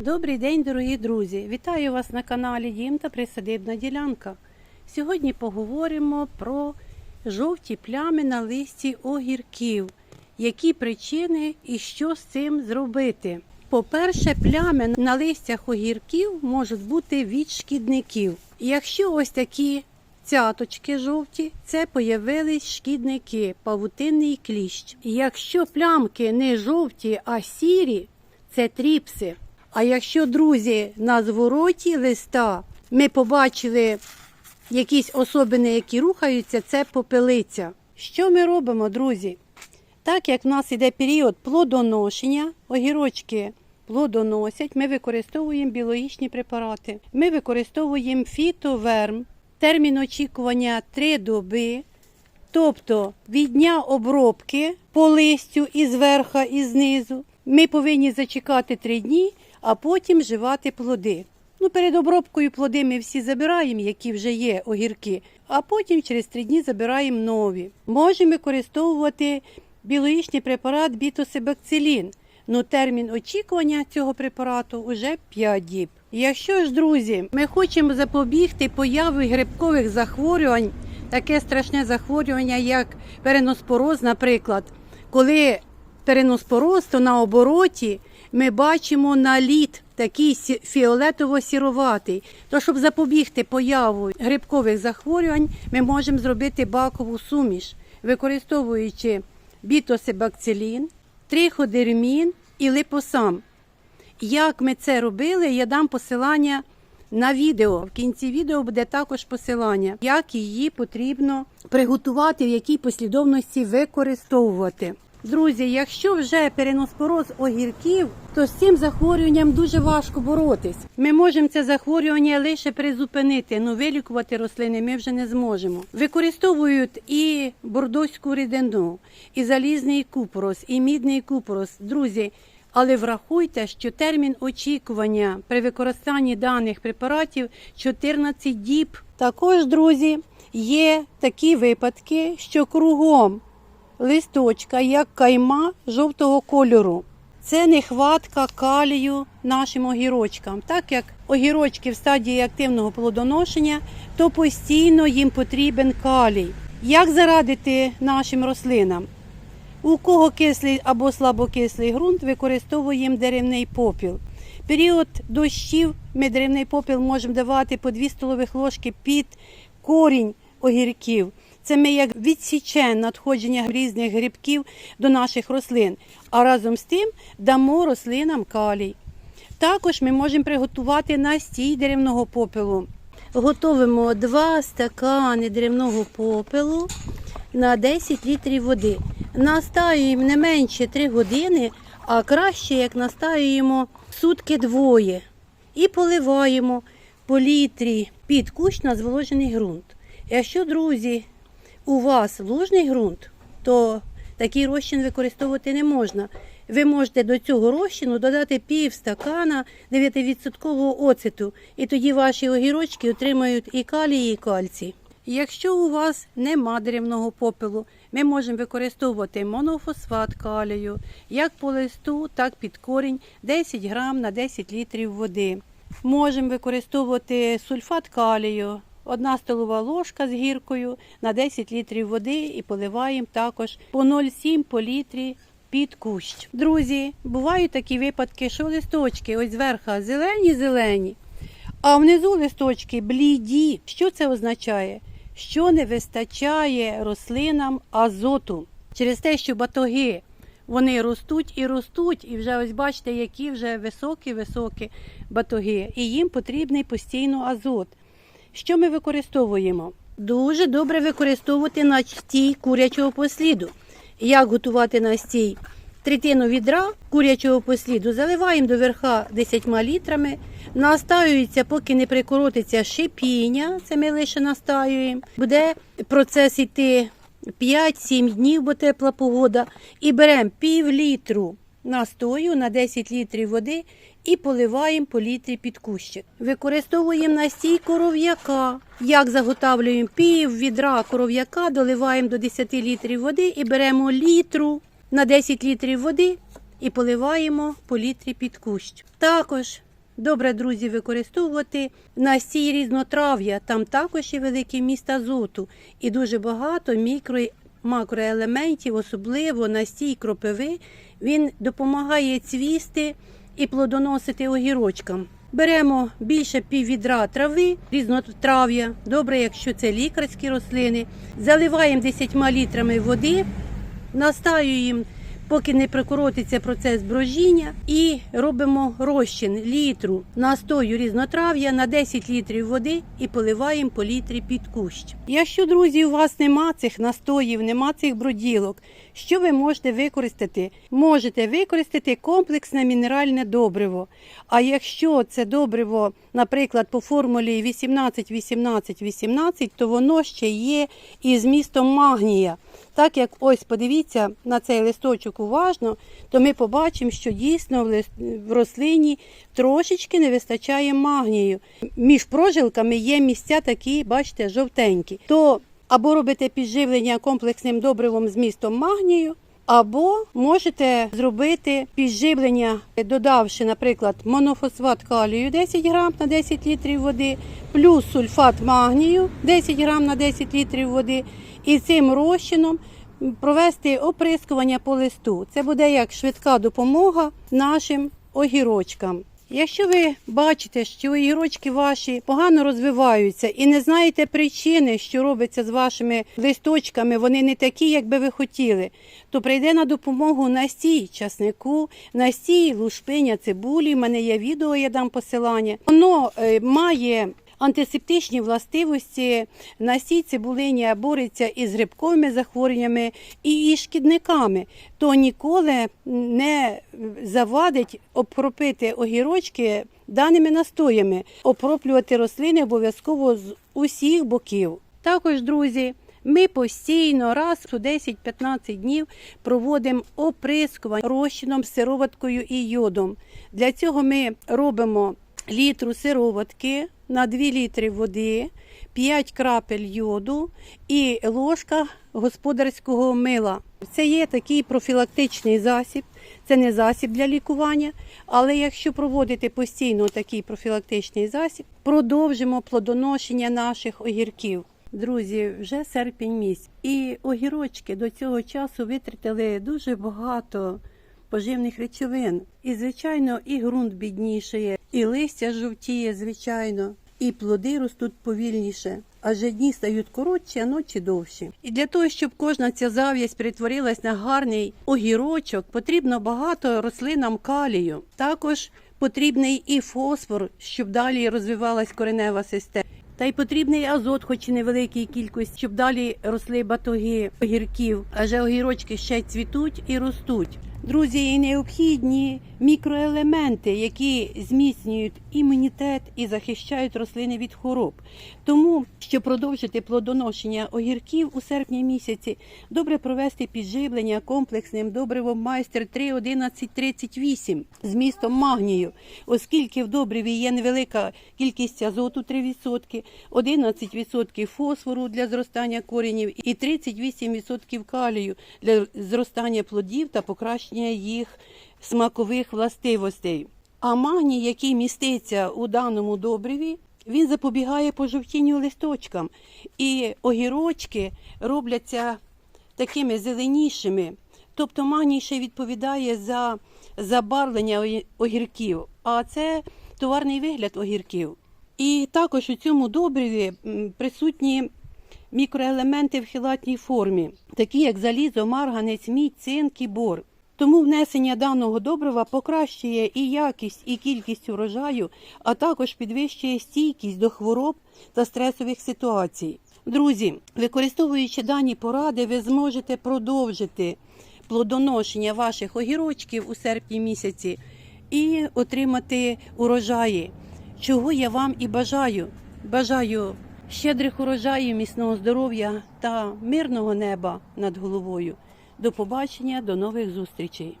Добрий день, дорогі друзі! Вітаю вас на каналі Дім та Присадибна ділянка. Сьогодні поговоримо про жовті плями на листі огірків, які причини і що з цим зробити. По-перше, плями на листях огірків можуть бути від шкідників. Якщо ось такі цяточки жовті, це появились шкідники, павутинний кліщ. Якщо плямки не жовті, а сірі, це тріпси. А якщо, друзі, на звороті листа ми побачили якісь особини, які рухаються, це попелиця. Що ми робимо, друзі? Так як в нас іде період плодоношення, огірочки плодоносять, ми використовуємо біологічні препарати. Ми використовуємо фітоверм, термін очікування 3 доби. Тобто від дня обробки по листю і зверха, і знизу ми повинні зачекати 3 дні, а потім вживати плоди. Ну, перед обробкою плоди ми всі забираємо, які вже є огірки, а потім через 3 дні забираємо нові. Можемо використовувати біологічний препарат бітосибакцилін. Ну, термін очікування цього препарату вже 5 діб. Якщо ж, друзі, ми хочемо запобігти появі грибкових захворювань, таке страшне захворювання, як переноспороз, наприклад, коли переноспороз, то на обороті ми бачимо наліт такий сі- фіолетово-сіроватий. То, щоб запобігти появу грибкових захворювань, ми можемо зробити бакову суміш, використовуючи бітосибакцилін, триходермін і липосам. Як ми це робили, я дам посилання на відео. В кінці відео буде також посилання, як її потрібно приготувати, в якій послідовності використовувати. Друзі, якщо вже переноспороз огірків, то з цим захворюванням дуже важко боротись. Ми можемо це захворювання лише призупинити, але вилікувати рослини ми вже не зможемо. Використовують і бордоську рідину, і залізний купорос, і мідний купорос. Друзі, але врахуйте, що термін очікування при використанні даних препаратів 14 діб. Також, друзі, є такі випадки, що кругом листочка, як кайма жовтого кольору. Це нехватка калію нашим огірочкам. Так як огірочки в стадії активного плодоношення, то постійно їм потрібен калій. Як зарадити нашим рослинам? У кого кислий або слабокислий ґрунт, використовуємо деревний попіл. Період дощів ми деревний попіл можемо давати по 2 столових ложки під корінь огірків. Це ми як відсіче надходження різних грибків до наших рослин, а разом з тим дамо рослинам калій. Також ми можемо приготувати настій деревного попелу. Готовимо 2 стакани деревного попелу на 10 літрів води. Настаюємо не менше 3 години, а краще, як настаюємо сутки двоє. І поливаємо по літрі під кущ на зволожений ґрунт. Якщо, друзі, у вас лужний ґрунт, то такий розчин використовувати не можна. Ви можете до цього розчину додати пів стакана 9% оцету, і тоді ваші огірочки отримають і калій, і кальцій. Якщо у вас нема деревного попелу, ми можемо використовувати монофосфат калію, як по листу, так під корінь 10 грам на 10 літрів води. Можемо використовувати сульфат калію, одна столова ложка з гіркою на 10 літрів води і поливаємо також по 0,7 по літрі під кущ. Друзі, бувають такі випадки, що листочки ось зверху зелені-зелені, а внизу листочки бліді. Що це означає? Що не вистачає рослинам азоту через те, що батоги вони ростуть і ростуть, і вже ось бачите, які вже високі-високі батоги, і їм потрібний постійно азот. Що ми використовуємо? Дуже добре використовувати настій курячого посліду. Як готувати настій? Третину відра курячого посліду заливаємо до верха 10 літрами, настаюється, поки не прикоротиться шипіння, це ми лише настаюємо. Буде процес йти 5-7 днів, бо тепла погода. І беремо пів літру настою на 10 літрів води і поливаємо по літрі під кущик. Використовуємо настій коров'яка. Як заготавлюємо пів відра коров'яка, доливаємо до 10 літрів води і беремо літру на 10 літрів води і поливаємо по літрі під кущ. Також добре, друзі, використовувати настій різнотрав'я. Там також є великий міст азоту і дуже багато мікро макроелементів, особливо настій кропиви. Він допомагає цвісти і плодоносити огірочкам. Беремо більше піввідра трави, різнотрав'я. Добре, якщо це лікарські рослини. Заливаємо 10 літрами води, настаюємо, поки не прокоротиться процес брожіння, і робимо розчин літру настою різнотрав'я на 10 літрів води і поливаємо по літрі під кущ. Якщо, друзі, у вас нема цих настоїв, нема цих броділок, що ви можете використати? Можете використати комплексне мінеральне добриво. А якщо це добриво, наприклад, по формулі 18-18-18, то воно ще є і змістом магнія. Так як ось подивіться на цей листочок уважно, то ми побачимо, що дійсно в рослині трошечки не вистачає магнію. Між прожилками є місця такі, бачите, жовтенькі. То або робите підживлення комплексним добривом з містом магнію, або можете зробити підживлення, додавши, наприклад, монофосфат калію 10 грам на 10 літрів води, плюс сульфат магнію 10 грам на 10 літрів води, і цим розчином провести оприскування по листу. Це буде як швидка допомога нашим огірочкам. Якщо ви бачите, що огірочки ваші погано розвиваються і не знаєте причини, що робиться з вашими листочками, вони не такі, як би ви хотіли, то прийде на допомогу настій часнику, настій лушпиня цибулі. У мене є відео, я дам посилання. Воно е, має антисептичні властивості настій цибулиня бореться із грибковими захворюваннями і шкідниками, то ніколи не завадить обкропити огірочки даними настоями, оброплювати рослини обов'язково з усіх боків. Також, друзі, ми постійно раз у 10-15 днів проводимо оприскування розчином, сироваткою і йодом. Для цього ми робимо літру сироватки на 2 літри води, 5 крапель йоду і ложка господарського мила. Це є такий профілактичний засіб, це не засіб для лікування, але якщо проводити постійно такий профілактичний засіб, продовжимо плодоношення наших огірків. Друзі, вже серпень місяць, і огірочки до цього часу витратили дуже багато поживних речовин. І, звичайно, і ґрунт біднішає, і листя жовтіє, звичайно, і плоди ростуть повільніше. Адже дні стають коротші, а ночі довші. І для того, щоб кожна ця зав'язь перетворилась на гарний огірочок, потрібно багато рослинам калію. Також потрібний і фосфор, щоб далі розвивалась коренева система. Та й потрібний азот, хоч і невеликій кількості, щоб далі росли батоги огірків, адже огірочки ще цвітуть і ростуть. Друзі, і необхідні мікроелементи, які зміцнюють імунітет і захищають рослини від хвороб. Тому, щоб продовжити плодоношення огірків у серпні місяці, добре провести підживлення комплексним добривом майстер 3.11.38 з містом магнію, оскільки в добриві є невелика кількість азоту 3%, 11% фосфору для зростання коренів і 38% калію для зростання плодів та покращення їх смакових властивостей. А магній, який міститься у даному добриві, він запобігає пожовтінню листочкам, і огірочки робляться такими зеленішими. Тобто магній ще відповідає за забарвлення огірків, а це товарний вигляд огірків. І також у цьому добриві присутні мікроелементи в хілатній формі, такі як залізо, марганець, мідь, цинк і бор. Тому внесення даного добрива покращує і якість, і кількість урожаю, а також підвищує стійкість до хвороб та стресових ситуацій. Друзі, використовуючи дані поради, ви зможете продовжити плодоношення ваших огірочків у серпні місяці і отримати урожаї, чого я вам і бажаю. Бажаю щедрих урожаїв, міцного здоров'я та мирного неба над головою. До побачення, до нових зустрічей.